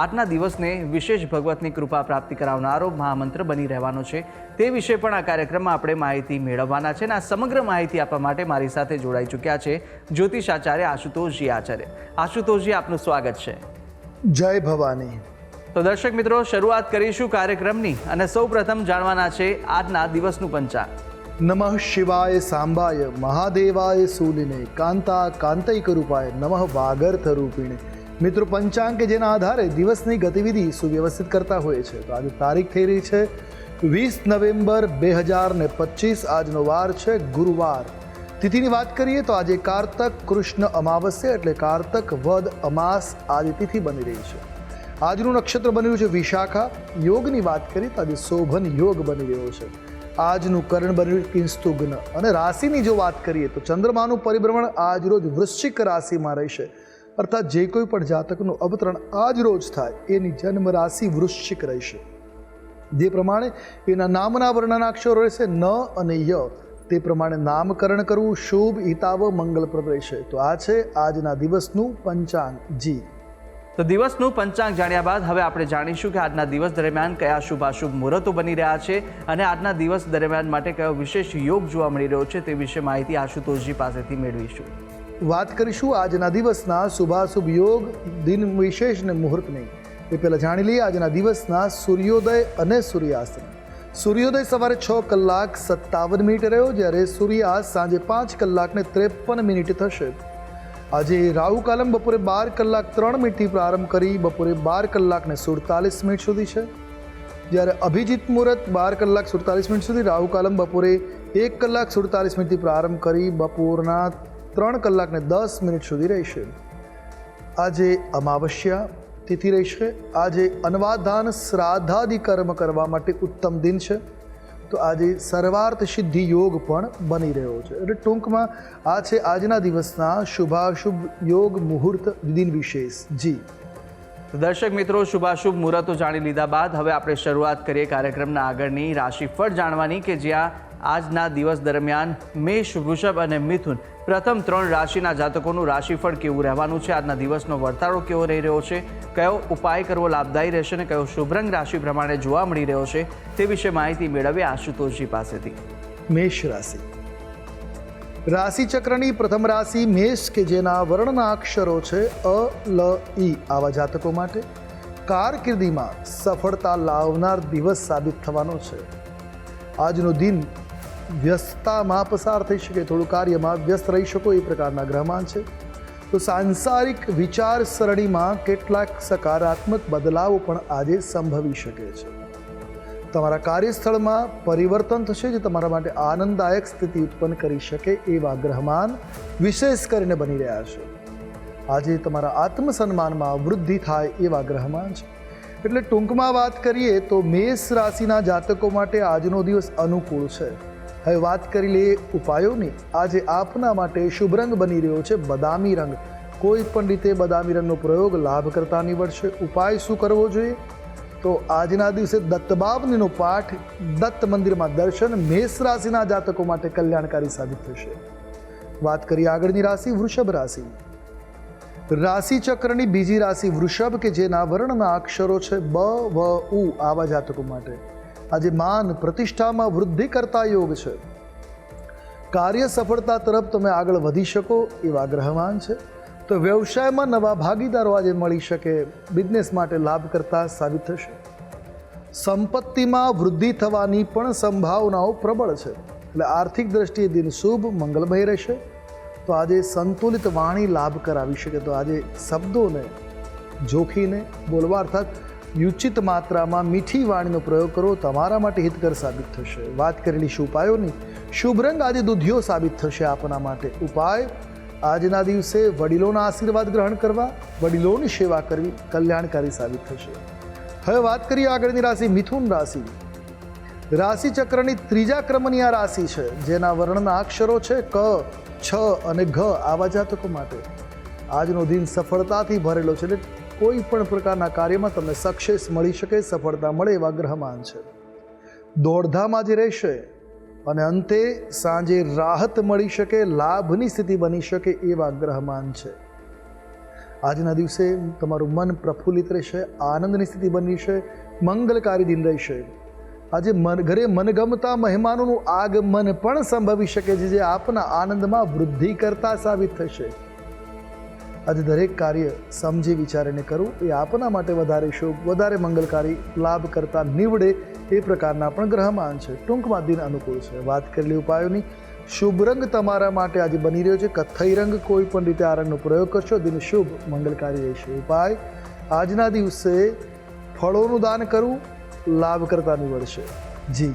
આજના દિવસને વિશેષ ભગવતની કૃપા પ્રાપ્તિ કરાવનારો મહામંત્ર બની રહેવાનો છે. તે વિશે પણ આ કાર્યક્રમમાં આપણે માહિતી મેળવવાના છે અને આ સમગ્ર માહિતી આપવા માટે મારી સાથે જોડાઈ ચૂક્યા છે જ્યોતિષ આચાર્ય આશુતોષજી આચાર્ય. આશુતોષજી આપનું સ્વાગત છે. જય ભવાની. તો દર્શક મિત્રો શરૂઆત કરીશું કાર્યક્રમની અને સૌ પ્રથમ જાણવાના છે આજના દિવસનું પંચાંગ. નમઃ શિવાય સાંબાય મહાદેવાય સૂલિને કાંતા કાંતૈક રૂપાય નમઃ વાગર્થ રૂપિણે મિત્રો પંચાંગ કે જેના આધારે દિવસની ગતિવિધિ સુવ્યવસ્થિત કરતા હોય છે. તો આજે તારીખ થઈ રહી છે વીસ નવેમ્બર બે હજાર ને પચીસ. આજનો વાર છે ગુરુવાર. તિથિની વાત કરીએ તો આજે કારતક કૃષ્ણ અમાવસ્ય એટલે કારતક વદ અમાસ આજે તિથિ બની રહી છે. આજનું નક્ષત્ર બની રહ્યું છે વિશાખા. યોગની વાત કરીએ તો આજે શોભન યોગ બની રહ્યો છે. આજનું કરણ બની રહ્યું કિંસ્તુગ્ન. અને રાશિની જો વાત કરીએ તો ચંદ્રમાનું પરિભ્રમણ આજ રોજ વૃશ્ચિક રાશિમાં રહેશે. અર્થાત જે કોઈ પણ જાતકનું અવતરણ આજ રોજ થાય, એની જન્મ રાશિ વૃશ્ચિક રહેશે. જે પ્રમાણે એના નામના વર્ણના અક્ષરો રહેશે ન અને ય. તે પ્રમાણે નામકરણ કરવું શુભ હિતાવ મંગલપ્રદ રહેશે. તો આ છે આજના દિવસનું પંચાંગ જી. તો દિવસનું પંચાંગ જાણ્યા બાદ હવે આપણે જાણીશું કે આજના દિવસ દરમિયાન કયા શુભાશુભ મુહૂર્તો બની રહ્યા છે અને આજના દિવસ દરમિયાન માટે કયો વિશેષ યોગ જોવા મળી રહ્યો છે તે વિશે માહિતી આશુતોષજી પાસેથી મેળવીશું. વાત કરીશું આજના દિવસના શુભાશુભ યોગ દિન વિશેષ ને મુહૂર્તની. એ પહેલાં જાણી લઈએ આજના દિવસના સૂર્યોદય અને સૂર્યાસ્ત. સૂર્યોદય સવારે છ કલાક સત્તાવન મિનિટ રહ્યો જ્યારે સૂર્યાસ્ત સાંજે પાંચ કલાકને ત્રેપન મિનિટ થશે. આજે રાહુ કાલમ બપોરે બાર કલાક ત્રણ મિનિટથી પ્રારંભ કરી બપોરે બાર કલાકને સુડતાલીસ મિનિટ સુધી છે. જ્યારે અભિજીત મુહૂર્ત બાર કલાક સુડતાલીસ મિનિટ સુધી રાહુ કાલમ બપોરે એક કલાક સુડતાલીસ મિનિટથી પ્રારંભ કરી બપોરના ત્રણ કલાકને દસ મિનિટ સુધી રહેશે. આજે અમાવસ્યા તિથિ રહેશે. આજે અનવાધાન શ્રાદ્ધાદિ કર્મ કરવા માટે ઉત્તમ દિન છે. તો આજે સર્વાર્થ સિદ્ધિ યોગ પણ બની રહ્યો છે. એટલે ટૂંકમાં આ છે આજના દિવસના શુભાશુભ યોગ મુહૂર્ત દિન વિશેષ. જી. દર્શક મિત્રો, શુભાશુભ મુહૂર્તો જાણી લીધા બાદ હવે આપણે શરૂઆત કરીએ કાર્યક્રમના આગળની. રાશિફળ જાણવાની કે જ્યાં આજના દિવસ દરમિયાન મેષ, વૃષભ અને મિથુન પ્રથમ ત્રણ રાશિના જાતકોનું રાશિફળ કેવું રહેવાનું છે? આજના દિવસનો વર્તારો કેવો રહી રહ્યો છે? કયો ઉપાય કરવો લાભદાયી રહેશે અને કયો શુભરંગ રાશિ પ્રમાણે જોવા મળી રહ્યો છે તે વિશે માહિતી મેળવીએ આશુતોષજી પાસેથી. મેષ રાશિ. રાશિ ચક્રની પ્રથમ રાશિ મેષ કે જેના વર્ણના અક્ષરો છે અ, લ ઈ આવા જાતકો માટે કારકિર્દીમાં સફળતા લાવનાર દિવસ સાબિત થવાનો છે. આજનો દિન વ્યસ્તતામાં પસાર થઈ શકે, થોડું કાર્યમાં વ્યસ્ત રહી શકો એ પ્રકારના ગ્રહમાન છે. તો સાંસારિક વિચારસરણીમાં કેટલાક સકારાત્મક બદલાવો પણ આજે સંભવી શકે છે. તમારા કાર્યસ્થળમાં પરિવર્તન થશે, જે તમારા માટે આનંદદાયક સ્થિતિ ઉત્પન્ન કરી શકે એવા ગ્રહમાન વિશેષ કરીને બની રહ્યા છે. આજે તમારા આત્મસન્માનમાં વૃદ્ધિ થાય એવા ગ્રહમાન છે. એટલે ટૂંકમાં વાત કરીએ તો મેષ રાશિના જાતકો માટે આજનો દિવસ અનુકૂળ છે. હવે વાત કરી લઈએ ઉપાયોની. આજે આપના માટે શુભ રંગ બની રહ્યો છે બદામી રંગ. કોઈ પણ રીતે બદામી રંગનો પ્રયોગ લાભ કરતા નીવડશે. ઉપાય શું કરવો જોઈએ? તો આજના દિવસે દત્તબાવનીનો પાઠ દત્ત મંદિરમાં દર્શન મેષ રાશિના જાતકો માટે કલ્યાણકારી સાબિત થશે. વાત કરીએ આગળની રાશિ વૃષભ રાશિ. રાશિ ચક્રની બીજી રાશિ વૃષભ કે જેના વર્ણના અક્ષરો છે બ, વ, ઉ આવા જાતકો માટે. આજે માન પ્રતિષ્ઠામાં વૃદ્ધિ કરતા યોગ છે. કાર્ય સફળતા તરફ તમે આગળ વધી શકો એવા ગ્રહવાન છે. તો વ્યવસાયમાં નવા ભાગીદારો આજે મળી શકે બિઝનેસ માટે લાભ કરતા સાબિત થશે. સંપત્તિમાં વૃદ્ધિ થવાની પણ સંભાવનાઓ પ્રબળ છે. એટલે આર્થિક દ્રષ્ટિએ દિન શુભ, મંગલમય રહેશે. તો આજે સંતુલિત વાણી લાભ કરાવી શકે. તો આજે શબ્દોને, જોખીને બોલવા અર્થાત યુચિત માત્રામાં મીઠી વાણીનો પ્રયોગ કરો તમારા માટે હિતકર સાબિત થશે. વાત કરેલી શુભ ઉપાયોની શુભ રંગ આજે દુધિયો સાબિત થશે આપના માટે. ઉપાય, આજના દિવસે વડીલોના આશીર્વાદ ગ્રહણ કરવા, વડીલોની સેવા કરવી કલ્યાણકારી સાબિત થશે. હવે વાત કરીએ આગળની રાશિ, મિથુન રાશિ. રાશિ ચક્રની ત્રીજા ક્રમની આ રાશિ છે, જેના વર્ણના અક્ષરો છે ક, છ અને ઘ આવા જાતકો માટે. આજનો દિન સફળતાથી ભરેલો છે એટલે કોઈ પણ પ્રકારના કાર્યમાં તમને સક્સેસ મળી શકે, સફળતા મળે એવા ગ્રહમાન છે. દોડધામ આજે રહેશે અને અંતે સાંજે રાહત મળી શકે, લાભની સ્થિતિ બની શકે એવા ગ્રહમાન છે. આજના દિવસે તમારું મન પ્રફુલ્લિત રહેશે, આનંદની સ્થિતિ બની છે, મંગલકારી દિન રહેશે. આજે મન, ઘરે મનગમતા મહેમાનોનું આગમન પણ સંભવી શકે છે, જે આપના આનંદમાં વૃદ્ધિ કરતા સાબિત થશે. આજે દરેક કાર્ય સમજી વિચારીને કરવું એ આપના માટે વધારે શુભ, વધારે મંગલકારી, લાભ કરતા નીવડે એ પ્રકારના પણ ગ્રહમાન છે. ટૂંકમાં દિન અનુકૂળ છે. વાત કરેલી ઉપાયોની, શુભ રંગ તમારા માટે આજે બની રહ્યો છે. કથ્થઈ રંગ કોઈ પણ રીતે આ રંગનો પ્રયોગ કરશો. દિન શુભ, મંગલકારી રહેશે. ઉપાય, આજના દિવસે ફળોનું દાન કરવું, લાભ કરતા નીવડશે. જી.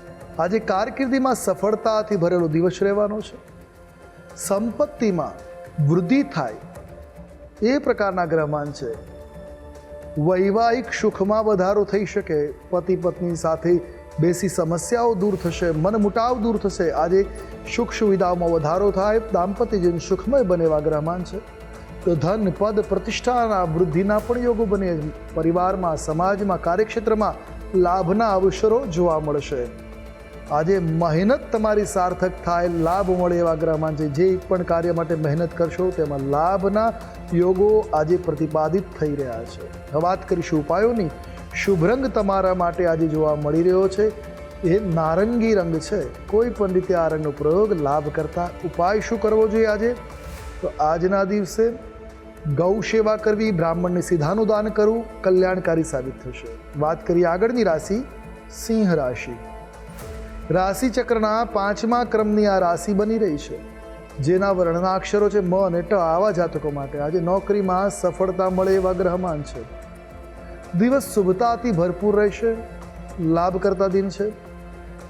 આજે કારકિર્દીમાં સફળતાથી ભરેલો દિવસ રહેવાનો છે. સંપત્તિમાં વૃદ્ધિ થાય એ પ્રકારના ગ્રહમાન છે. વૈવાહિક સુખમાં વધારો થઈ શકે, પતિ પત્ની સાથે બેસી સમસ્યાઓ દૂર થશે મનમુટાવ દૂર થશે. આજે સુખ સુવિધાઓમાં વધારો થાય દાંપત્ય સુખમય બને એવા ગ્રહમાન છે. તો ધન, પદ, પ્રતિષ્ઠાના વૃદ્ધિના પણ યોગો બને. પરિવારમાં, સમાજમાં, કાર્યક્ષેત્રમાં લાભના અવસરો જોવા મળશે. આજે મહેનત તમારી સાર્થક થાય, લાભ મળે એવા ગ્રહમાન છે. જે પણ કાર્ય માટે મહેનત કરશો, તેમાં લાભના યોગો આજે પ્રતિપાદિત થઈ રહ્યા છે. વાત કરીશું ઉપાયોની. શુભ રંગ તમારા માટે આજે જોવા મળી રહ્યો છે. એ નારંગી રંગ છે. કોઈ પણ રીતે આ રંગનો પ્રયોગ લાભ કરતા ઉપાય શું કરવો જોઈએ આજે? તો આજના દિવસે ગૌ સેવા કરવી, બ્રાહ્મણને સીધાનું દાન કરવું કલ્યાણકારી સાબિત થશે. વાત કરીએ આગળની રાશિ, સિંહ રાશિ. રાશિ ચક્રના પાંચમા ક્રમની આ રાશિ બની રહી છે. જેના વર્ણના અક્ષરો છે મ અને ટ આવા જાતકો માટે. આજે નોકરીમાં સફળતા મળે એવા ગ્રહમાન છે. દિવસ શુભતાથી ભરપૂર રહેશે, લાભ કરતા દિન છે.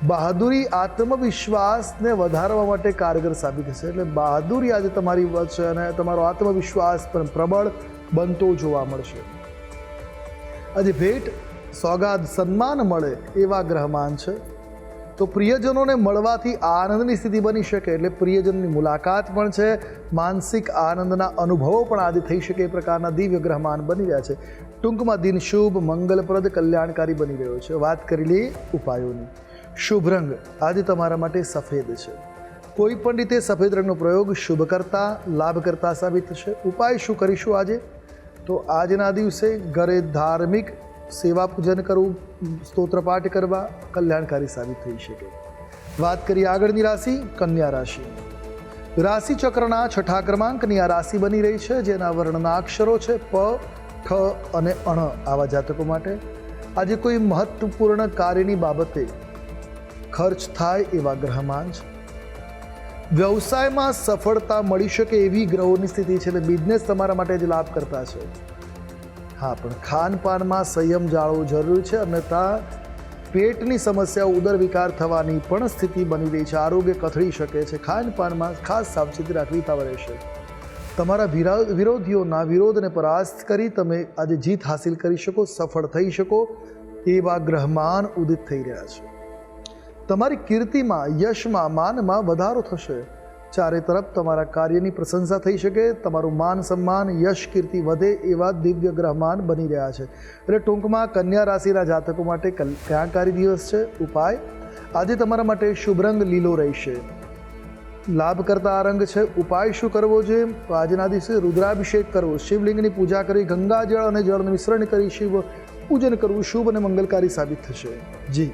બહાદુરી આત્મવિશ્વાસને વધારવા માટે કારગર સાબિત થશે. એટલે બહાદુરી આજે તમારી વધશે અને તમારો આત્મવિશ્વાસ પણ પ્રબળ બનતો જોવા મળશે. આજે ભેટ, સોગાદ, સન્માન મળે એવા ગ્રહમાન છે. તો પ્રિયજનોને મળવાથી આનંદની સ્થિતિ બની શકે એટલે પ્રિયજનની મુલાકાત પણ છે. માનસિક આનંદના અનુભવો પણ આજે થઈ શકે એ પ્રકારના દિવ્ય ગ્રહમાન બની રહ્યા છે. ટૂંકમાં દિન શુભ, મંગલપ્રદ, કલ્યાણકારી બની રહ્યો છે. વાત કરી લઈએ ઉપાયોની. શુભ રંગ આજે તમારા માટે સફેદ છે. કોઈ પણ રીતે સફેદ રંગનો પ્રયોગ શુભ કરતા, લાભ કરતા સાબિત થશે ઉપાય શું કરીશું આજે? તો આજના દિવસે ઘરે ધાર્મિક સેવા પૂજન કરવું સ્તોત્રપાઠ કરવા, કલ્યાણકારી સાબિત થઈ શકે. વાત કરીએ આગળની રાશિ, કન્યા રાશિ. રાશિ ચક્રના છઠ્ઠા ક્રમાંકની આ રાશિ બની રહી છે, જેના વર્ણના અક્ષરો છે પ, ઠ અને અણ આવા જાતકો માટે. આજે કોઈ મહત્વપૂર્ણ કાર્યની બાબતે ખર્ચ થાય એવા ગ્રહમાન છે વ્યવસાયમાં સફળતા મળી શકે એવી ગ્રહોની સ્થિતિ છે, એટલે બિઝનેસ તમારા માટે જ લાભ કરતા છે. હા, પણ ખાનપાનમાં સંયમ જાળવવો જરૂરી છે. અન્યથા પેટની સમસ્યાઓ ઉદર વિકાર થવાની પણ સ્થિતિ બની રહી છે. આરોગ્ય કથળી શકે છે. ખાનપાનમાં ખાસ સાવચેતી રાખવી તાવ રહેશે તમારા વિરા- વિરોધીઓના વિરોધને પરાસ્ત કરી તમે આજે જીત હાસિલ કરી શકો, સફળ થઈ શકો એવા ગ્રહમાન ઉદિત થઈ રહ્યા છે. તમારી કીર્તિમાં, યશમાં, માનમાં વધારો થશે. ચારે તરફ તમારા કાર્યની પ્રશંસા થઈ શકે, તમારું માન સન્માન, યશ, કીર્તિ વધે એવા દિવ્ય ગ્રહમાન બની રહ્યા છે. એટલે ટૂંકમાં કન્યા રાશિના જાતકો માટે કલ્યાણકારી દિવસ છે? ઉપાય? આજે તમારા માટે શુભ રંગ લીલો રહેશે. લાભ કરતા આ રંગ છે. ઉપાય શું કરવો જોઈએ તો આજના દિવસે રુદ્રાભિષેક કરવો. શિવલિંગની પૂજા કરી ગંગાજળ અને જળનું મિશ્રણ કરી શિવ પૂજન કરવું શુભ અને મંગલકારી સાબિત થશે. જી.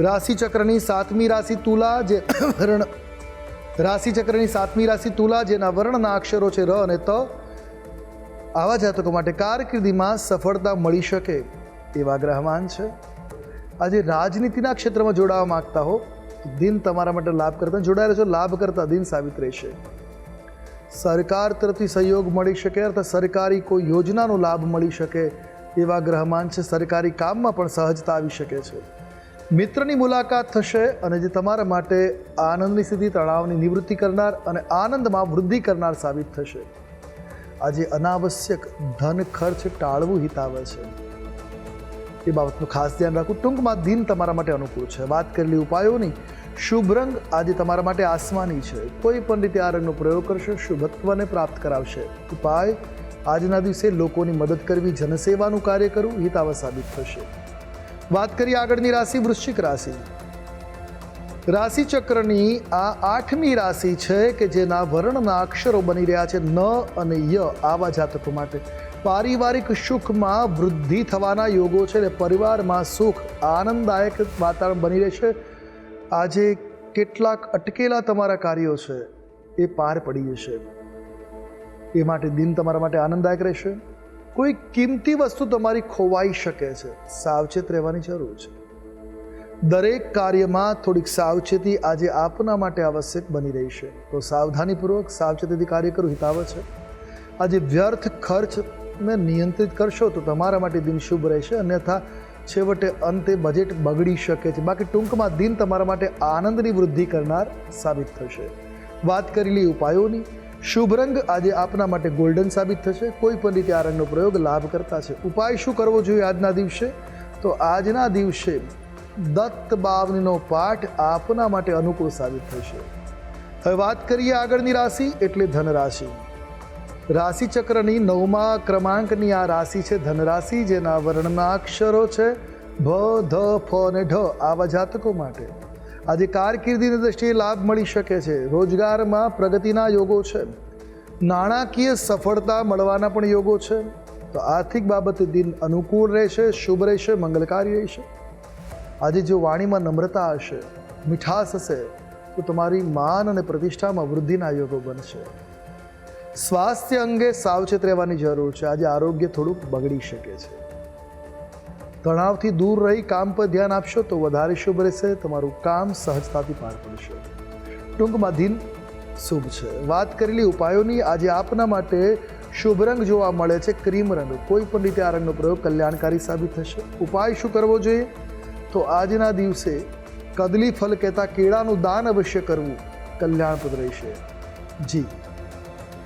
રાશિ ચક્રની સાતમી રાશિ તુલા જે વર્ણ રાશિ ચક્રની સાતમી રાશિ તુલા જેના વર્ણના અક્ષરો છે ર અને ત, આવા જાતકો માટે કારકિર્દીમાં સફળતા મળી શકે એવા ગ્રહમાન છે. આજે રાજનીતિના ક્ષેત્રમાં જોડાવા માગતા હો, દિન તમારા માટે લાભ કરતા. જોડાયેલા છો, લાભ કરતા દિન સાબિત રહેશે. સરકાર તરફથી સહયોગ મળી શકે, અર્થાત સરકારી કોઈ યોજનાનો લાભ મળી શકે એવા ગ્રહમાન છે. સરકારી કામમાં પણ સહજતા આવી શકે છે. મિત્રની મુલાકાત થશે અને જે તમારા માટે આનંદની સ્થિતિ, તણાવની નિવૃત્તિ કરનાર અને આનંદમાં વૃદ્ધિ કરનાર સાબિત થશે. આજે અનાવશ્યક ધન ખર્ચ ટાળવું હિતાવે છે. એ બાબતનું ખાસ ધ્યાન રાખવું. ટૂંકમાં દિન તમારા માટે અનુકૂળ છે. વાત કરેલી ઉપાયોની, શુભ રંગ આજે તમારા માટે આસમાની છે. કોઈ પણ રીતે આ રંગનો પ્રયોગ કરશો, શુભત્વને પ્રાપ્ત કરાવશે. ઉપાય, આજના દિવસે લોકોની મદદ કરવી, જનસેવાનું કાર્ય કરવું હિતાવ સાબિત થશે. વાત કરીએ આગળની રાશિ, વૃશ્ચિક રાશિ. રાશિ ચક્રની આ આઠમી રાશિ છે કે જેના વર્ણના અક્ષરો બની રહ્યા છે ન અને ય આવા જાતકો માટે. પારિવારિક સુખમાં વૃદ્ધિ થવાના યોગો છે અને પરિવારમાં સુખ, આનંદદાયક વાતાવરણ બની રહેશે આજે કેટલાક અટકેલા તમારા કાર્યો છે, એ પાર પડી જશે. એ માટે દિન તમારા માટે આનંદદાયક રહેશે. કોઈ કિંમતી વસ્તુ તમારી ખોવાઈ શકે છે. સાવચેત રહેવાની જરૂર છે. દરેક કાર્યમાં થોડીક સાવચેતી આજે આપના માટે આવશ્યક બની રહી છે. તો સાવધાનીપૂર્વક સાવચેતીથી કાર્ય કરવું હિતાવ છે. આજે વ્યર્થ ખર્ચને નિયંત્રિત કરશો તો તમારા માટે દિન શુભ રહેશે. અન્યથા છેવટે અંતે બજેટ બગડી શકે છે. બાકી ટૂંકમાં દિન તમારા માટે આનંદની વૃદ્ધિ કરનાર સાબિત થશે. વાત કરેલી ઉપાયોની શુભ રંગ આજે આપના માટે ગોલ્ડન સાબિત થશે. કોઈ પણ રીતે આ રંગનો પ્રયોગ લાભ કરતા છે. ઉપાય શું કરવો જોઈએ આજના દિવસે? તો આજના દિવસે દત્ત બાવનીનો પાઠ આપના માટે અનુકૂળ સાબિત થશે. હવે વાત કરીએ આગળની રાશિ, એટલે ધન રાશિ રાશિ નવમા ક્રમાંકની આ રાશિ છે ધનરાશિ, જેના વર્ણના અક્ષરો છે ભ, ધ, ફ અને ઢ, આવા જાતકો માટે. આજે કારકિર્દીની દ્રષ્ટિએ લાભ મળી શકે છે. રોજગારમાં પ્રગતિના યોગો છે. નાણાકીય સફળતા મળવાના પણ યોગો છે. તો આર્થિક બાબતે દિન અનુકૂળ રહેશે, શુભ રહેશે, મંગલકારી રહેશે. આજે જો વાણીમાં નમ્રતા હશે, મીઠાશ હશે, તો તમારી માન અને પ્રતિષ્ઠામાં વૃદ્ધિના યોગો બનશે. સ્વાસ્થ્ય અંગે સાવચેત રહેવાની જરૂર છે. આજે આરોગ્ય થોડુંક બગડી શકે છે. તણાવથી દૂર રહી કામ પર ધ્યાન આપશો તો વધારે શુભ રહેશે, તમારું કામ સહજતાથી પાર પડશે. ટૂંકમાં દિન શુભ છે. વાત કરેલી ઉપાયોની આજે આપના માટે શુભ રંગ જોવા મળે છે, ક્રીમ રંગ. કોઈ પણ રીતે આ રંગનો પ્રયોગ કલ્યાણકારી સાબિત થશે. ઉપાય શું કરવો જોઈએ? તો આજના દિવસે કદલી ફલ કહેતા કેળાનું દાન અવશ્ય કરવું કલ્યાણપ્રદ રહેશે. જી.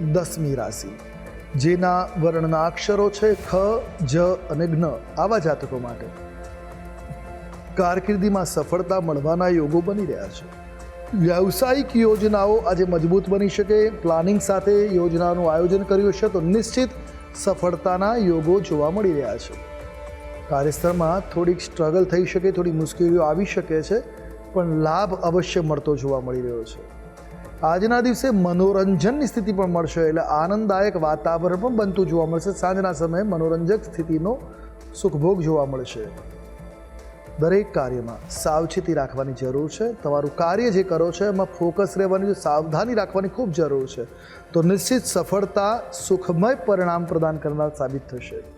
દસમી રાશિ. જેના વર્ણના અક્ષરો છે ખ, જ અને જ્ઞ આવા જાતકો માટે. કારકિર્દીમાં સફળતા મળવાના યોગો બની રહ્યા છે. વ્યવસાયિક યોજનાઓ આજે મજબૂત બની શકે. પ્લાનિંગ સાથે યોજનાનું આયોજન કર્યું હશે તો નિશ્ચિત સફળતાના યોગો જોવા મળી રહ્યા છે. કાર્યસ્થળમાં થોડીક સ્ટ્રગલ થઈ શકે, થોડી મુશ્કેલીઓ આવી શકે છે, પણ લાભ અવશ્ય મળતો જોવા મળી રહ્યો છે. આજના દિવસે મનોરંજનની સ્થિતિ પણ મળશે એટલે આનંદદાયક વાતાવરણ પણ બનતું જોવા મળશે. સાંજના સમયે મનોરંજક સ્થિતિનો સુખભોગ જોવા મળશે. દરેક કાર્યમાં સાવચેતી રાખવાની જરૂર છે. તમારું કાર્ય જે કરો છો એમાં ફોકસ રહેવાની, સાવધાની રાખવાની ખૂબ જરૂર છે. તો નિશ્ચિત સફળતા, સુખમય પરિણામ પ્રદાન કરનાર સાબિત થશે.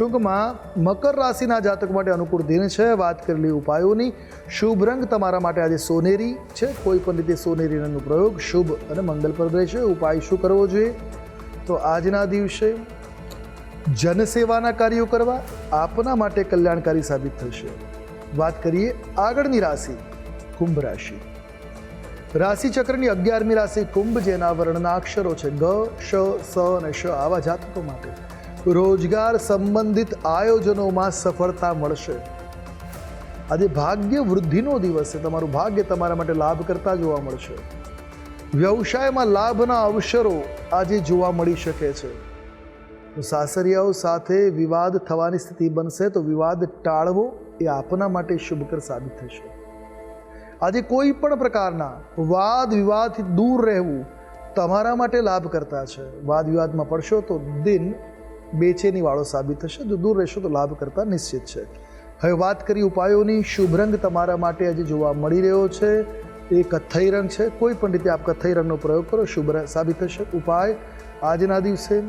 ટૂંકમાં મકર રાશિના જાતક માટે અનુકૂળ દિન છે. વાત કરેલી ઉપાયોની. શુભ રંગ તમારા માટે આજે સોનેરી છે. કોઈ પણ રીતે સોનેરી રંગનો પ્રયોગ શુભ અને મંગલપ્રદ રહેશે. ઉપાય શું કરવો જોઈએ? તો આજના દિવસે જનસેવાના કાર્યો કરવા આપના માટે કલ્યાણકારી સાબિત થશે. વાત કરીએ આગળની રાશિ, કુંભ રાશિ. રાશિ ચક્રની અગિયારમી રાશિ કુંભ, જેના વર્ણના અક્ષરો છે ગ, શ, સ અને શ આવા જાતકો માટે. રોજગાર સંબંધિત આયોજનોમાં સફળતા મળશે. આજે ભાગ્ય વૃદ્ધિનો દિવસ છે. તમારું ભાગ્ય તમારા માટે લાભ કરતા જોવા મળશે. વ્યવસાયમાં લાભના અવસરો આજે જોવા મળી શકે છે. સાસરિયાઓ સાથે વિવાદ થવાની સ્થિતિ બનશે તો વિવાદ ટાળવો એ આપના માટે શુભકર સાબિત થશે. આજે કોઈ પણ પ્રકારના વાદ વિવાદથી દૂર રહેવું તમારા માટે લાભ કરતા છે. વાદ વિવાદમાં પડશો તો દિન બેચેની વાળો સાબિત થશે, જો દૂર રહેશો તો લાભ કરતા નિશ્ચિત છે. હવે વાત કરી ઉપાયોની, શુભ રંગ તમારા માટે આજે જોવા મળી રહ્યો છે. એ કથ્થઈ રંગ છે. કોઈ પણ રીતે આપ કથ્થઈ રંગનો પ્રયોગ કરો, શુભ સાબિત થશે. ઉપાય, આજના દિવસે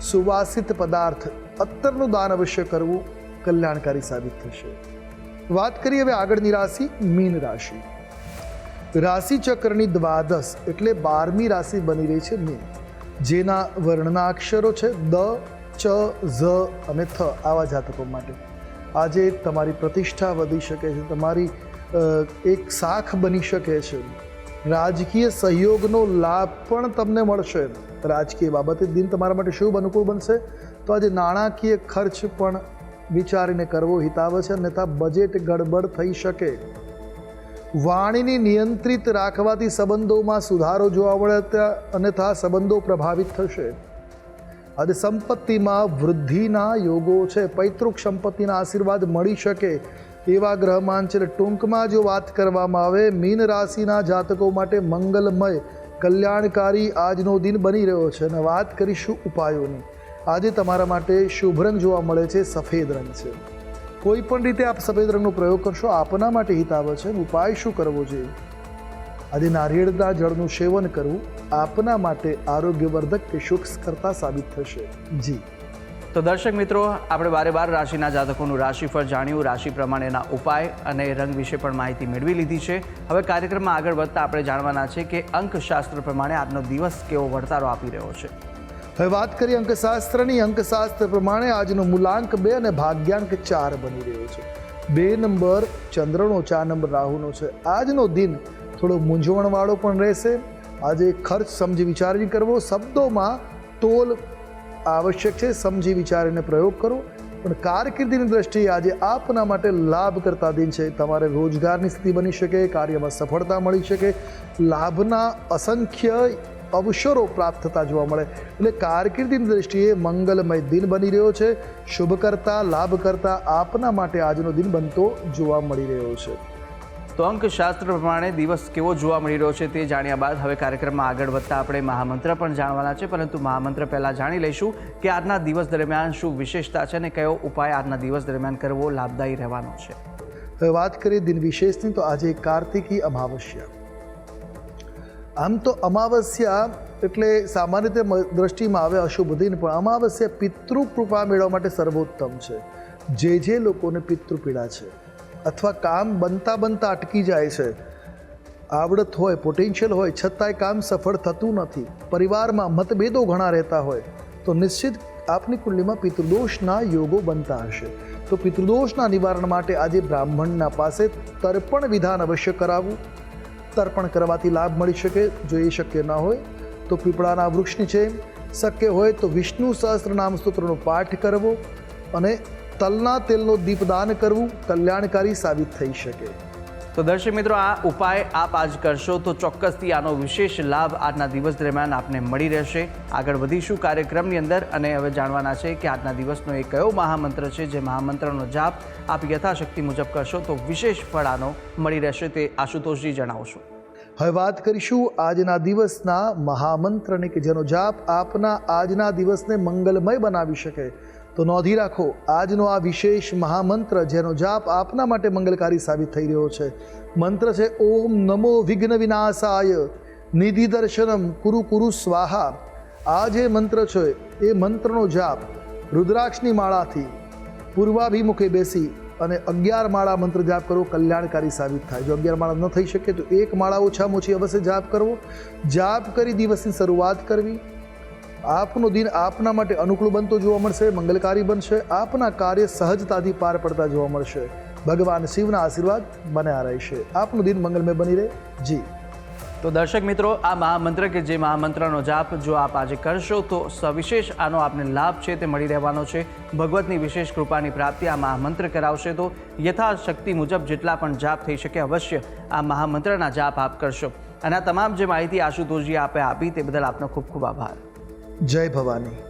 સુવાસિત પદાર્થ, અત્તરનું દાન અવશ્ય કરવું કલ્યાણકારી સાબિત થશે. વાત કરીએ હવે આગળની રાશિ, મીન રાશિ. રાશિ ચક્રની દ્વાદશ એટલે બારમી રાશિ બની રહી છે મીન. જેના વર્ણના અક્ષરો છે દ ચ, ઝ અને થ આવા જાતકો માટે. આજે તમારી પ્રતિષ્ઠા વધી શકે છે, તમારી એક શાખ બની શકે છે. રાજકીય સહયોગનો લાભ પણ તમને મળશે. રાજકીય બાબતે દિન તમારા માટે શુભ અનુકૂળ બનશે. તો આજે નાણાકીય ખર્ચ પણ વિચારીને કરવો હિતાવ છે, અન્યથા બજેટ ગડબડ થઈ શકે. વાણીને નિયંત્રિત રાખવાથી સંબંધોમાં સુધારો જોવા મળે, અન્યથા સંબંધો પ્રભાવિત થશે. આજે સંપત્તિમાં વૃદ્ધિના યોગો છે. પૈતૃક સંપત્તિના આશીર્વાદ મળી શકે એવા ગ્રહમાન છે. ટૂંકમાં જો વાત કરવામાં આવે, મીન રાશિના જાતકો માટે મંગલમય, કલ્યાણકારી આજનો દિન બની રહ્યો છે. અને વાત કરીશું ઉપાયોની. આજે તમારા માટે શુભ રંગ જોવા મળે છે, સફેદ રંગ છે. કોઈ પણ રીતે આપ સફેદ રંગનો પ્રયોગ કરશો, આપના માટે હિતાવ છે. ઉપાય શું કરવો જોઈએ? આજે નારિયેળના જળનું સેવન કરવું આપના માટે આરોગ્યવર્ધક કે સુખ કરતા સાબિત થશે. જી. તો દર્શક મિત્રો આપણે બારે બાર રાશિના જાતકોનું રાશિફળ જાણ્યું રાશિ પ્રમાણેના ઉપાય અને રંગ વિશે પણ માહિતી મેળવી લીધી છે. હવે કાર્યક્રમમાં આગળ વધતા આપણે જાણવાના છે કે અંકશાસ્ત્ર પ્રમાણે આજનો દિવસ કેવો વળતારો આપી રહ્યો છે. હવે વાત કરીએ અંકશાસ્ત્રની. અંકશાસ્ત્ર પ્રમાણે આજનો મૂલાંક બે અને ભાગ્યાંક ચાર બની રહ્યો છે. બે નંબર ચંદ્રનો ચાર નંબર રાહુનો છે. આજનો દિન થોડો મૂંઝવણવાળો પણ રહેશે. આજે ખર્ચ સમજી વિચારીને કરવો. શબ્દોમાં તોલ આવશ્યક છે. સમજી વિચારીને પ્રયોગ કરો. પણ કારકિર્દીની દ્રષ્ટિએ આજે આપના માટે લાભ કરતા દિન છે. તમારે રોજગારની સ્થિતિ બની શકે, કાર્યમાં સફળતા મળી શકે. લાભના અસંખ્ય અવસરો પ્રાપ્ત થતા જોવા મળે. એટલે કારકિર્દીની દ્રષ્ટિએ મંગલમય દિન બની રહ્યો છે. શુભ કરતા લાભ કરતા આપના માટે આજનો દિન બનતો જોવા મળી રહ્યો છે. તો અંકશાસ્ત્ર પ્રમાણે દિવસ કેવો જોવા મળી રહ્યો છે તે જાણ્યા બાદ હવે કાર્યક્રમમાં આગળ વધતા આપણે મહામંત્ર પણ જાણવાના છે, પરંતુ મહામંત્ર પહેલાં જાણી લઈશું કે આજના દિવસ દરમિયાન શું વિશેષતા છે અને કયો ઉપાય આજના દિવસ દરમિયાન કરવો લાભદાયી રહેવાનો છે. હવે વાત કરીએ દિન વિશેષની, તો આજે કાર્તિકી અમાવસ્યા. આમ તો અમાવસ્યા એટલે સામાન્ય રીતે દ્રષ્ટિમાં આવે અશુભ દિન, પણ અમાવસ્યા પિતૃ કૃપા મેળવવા માટે સર્વોત્તમ છે. જે જે લોકોને પિતૃ પીડા છે. અથવા કામ બનતા બનતા અટકી જાય છે. આવડત હોય પોટેન્શિયલ હોય, છતાંય કામ સફળ થતું નથી. પરિવારમાં મતભેદો ઘણા રહેતા હોય. તો નિશ્ચિત આપની કુંડલીમાં પિતૃદોષના યોગો બનતા હશે. તો પિતૃદોષના નિવારણ માટે આજે બ્રાહ્મણના પાસે તર્પણ વિધાન અવશ્ય કરાવવું. તર્પણ કરવાથી લાભ મળી શકે જો એ શક્ય ન હોય, તો પીપળાના વૃક્ષની છે શક્ય હોય તો વિષ્ણુ સહસ્ત્રનામ સ્તોત્રનો પાઠ કરવો અને તલના તેલનો દીપદાન કરવું કલ્યાણકારી સાબિત થઈ શકે. તો દર્શક મિત્રો આ ઉપાય આપ આજ કરશો તો ચોક્કસથી આનો વિશેષ લાભ આજના દિવસ દરમિયાન આપને મળી રહેશે. આગળ વધીશું કાર્યક્રમની અંદર અને હવે જાણવાના છે કે આજના દિવસનો એ કયો મહામંત્ર છે જે મહામંત્રનો જાપ આપ યથાશક્તિ મુજબ કરશો તો વિશેષ ફળ આનો મળી રહેશે તે આશુતોષજી જણાવશો. હવે વાત કરીશું આજના દિવસના મહામંત્રને કે જેનો જાપ આપના આજના દિવસને મંગલમય બનાવી શકે. તો નોંધી રાખો, આજનો આ વિશેષ મહામંત્ર જેનો જાપ આપના માટે મંગલકારી સાબિત થઈ રહ્યો છે. મંત્ર છે, ઓમ નમો વિઘ્ન વિનાશાય, નિધિ દર્શનમ કુરુ કુરુ સ્વાહા. આ જે મંત્ર છે, એ મંત્રનો જાપ રુદ્રાક્ષની માળાથી પૂર્વાભિમુખે બેસી અને અગિયાર માળા મંત્ર જાપ કરવો કલ્યાણકારી સાબિત થાય. જો અગિયાર માળા ન થઈ શકે, તો એક માળા ઓછામાં ઓછી અવશ્ય જાપ કરવો. જાપ કરી દિવસની શરૂઆત કરવી. આપનો દિન આપના માટે અનુકૂળ બનતો જોવા મળશે, મંગલકારી બનશે, આપના કાર્ય સહજતાથી પાર પડતા જોવા મળશે. ભગવાન શિવના આશીર્વાદ બન્યા રહેશે આપનું દિન મંગલમય બની રહે. જી. તો દર્શક મિત્રો, આ મહામંત્ર કે જે મહામંત્રનો જાપ જો આપ આજે કરશો, તો સવિશેષ આનો આપને લાભ છે તે મળી રહેવાનો છે. ભગવતની વિશેષ કૃપાની પ્રાપ્તિ આ મહામંત્ર કરાવશે, તો યથાશક્તિ મુજબ જેટલા પણ જાપ થઈ શકે અવશ્ય આ મહામંત્રના જાપ આપ કરશો. અને આ તમામ જે માહિતી આશુતોષજી આપે આપી, તે બદલ આપનો ખૂબ ખૂબ આભાર. જય ભવાની.